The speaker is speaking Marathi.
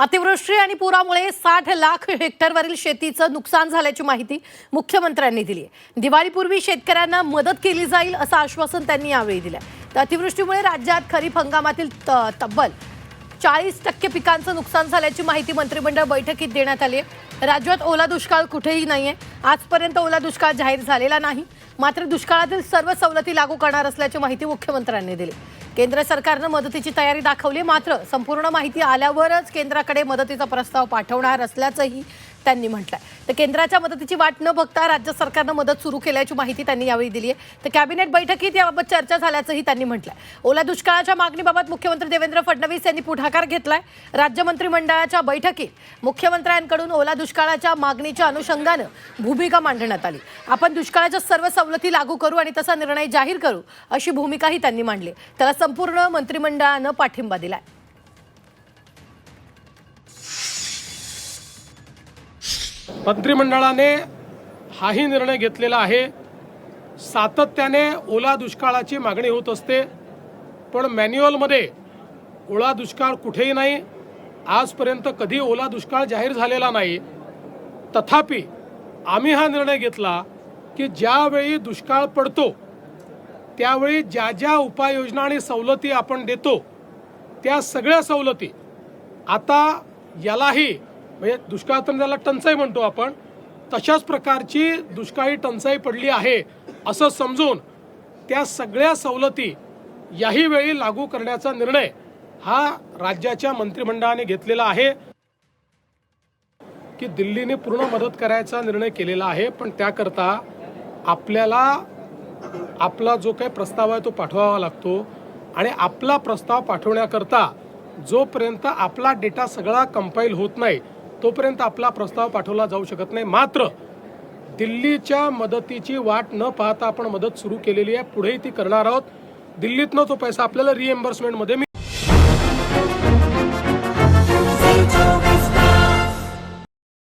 अतिवृष्टी आणि पुरामुळे साठ लाख हेक्टरवरील शेतीचं नुकसान झाल्याची माहिती मुख्यमंत्र्यांनी दिली आहे. दिवाळीपूर्वी शेतकऱ्यांना मदत केली जाईल असं आश्वासन त्यांनी यावेळी दिलं अतिवृष्टीमुळे राज्यात खरीप हंगामातील तब्बल चाळीस टक्के पिकांचं नुकसान झाल्याची माहिती मंत्रिमंडळ बैठकीत देण्यात आली आहे. राज्यात ओला दुष्काळ कुठेही नाही आहे आजपर्यंत ओला दुष्काळ जाहीर झालेला नाही. मात्र दुष्काळातील सर्व सवलती लागू करणार असल्याची माहिती मुख्यमंत्र्यांनी दिली. केंद्र सरकारनं मदतीची तयारी दाखवली मात्र संपूर्ण माहिती आल्यावरच केंद्राकडे मदतीचा प्रस्ताव पाठवणार असल्याचंही त्यांनी म्हटलंय. तर केंद्राच्या मदतीची वाट न बघता राज्य सरकारनं मदत सुरू केल्याची माहिती त्यांनी यावेळी दिली आहे. तर कॅबिनेट बैठकीत याबाबत चर्चा झाल्याचंही त्यांनी म्हटलंय. ओला दुष्काळाच्या मागणीबाबत मुख्यमंत्री देवेंद्र फडणवीस यांनी पुढाकार घेतलाय. राज्य मंत्रिमंडळाच्या बैठकीत मुख्यमंत्र्यांकडून ओला दुष्काळाच्या मागणीच्या अनुषंगानं भूमिका मांडण्यात आली. आपण दुष्काळाच्या सर्व सवलती लागू करू आणि तसा निर्णय जाहीर करू अशी भूमिकाही त्यांनी मांडली. त्याला संपूर्ण मंत्रिमंडळानं पाठिंबा दिलाय. मंत्रिमंडळाने हाही निर्णय घेतलेला आहे. सातत्याने ओला दुष्काळाची मागणी होत असते. पण मॅन्युअलमध्ये ओला दुष्काळ कुठेही नाही. आजपर्यंत कधी ओला दुष्काळ जाहीर झालेला नाही. तथापि आम्ही हा निर्णय घेतला की ज्यावेळी दुष्काळ पडतो त्यावेळी ज्या ज्या उपाययोजना आणि सवलती आपण देतो त्या सगळ्या सवलती आता यालाही म्हणजे दुष्काळ तर त्याला टंचाई म्हणतो आपण तशाच प्रकारची दुष्काळी टंचाई पडली आहे असं समजून त्या सगळ्या सवलती याही वेळी लागू करण्याचा निर्णय हा राज्याच्या मंत्रिमंडळाने घेतलेला आहे. की दिल्लीने पूर्ण मदत करायचा निर्णय केलेला आहे पण त्याकरता आपल्याला आपला जो काही प्रस्ताव आहे तो पाठवावा लागतो आणि आपला प्रस्ताव पाठवण्याकरता जोपर्यंत आपला डेटा सगळा कंपाईल होत नाही तोपर्यंत आपला प्रस्ताव पाठवला जाऊ शकत नाही. मात्र दिल्लीच्या मदतीची वाट न पाहता आपण मदत सुरू केलेली आहे. पुढेही ती करणार आहोत. दिल्लीतनं तो पैसा आपल्याला रिएम्बर्समेंटमध्ये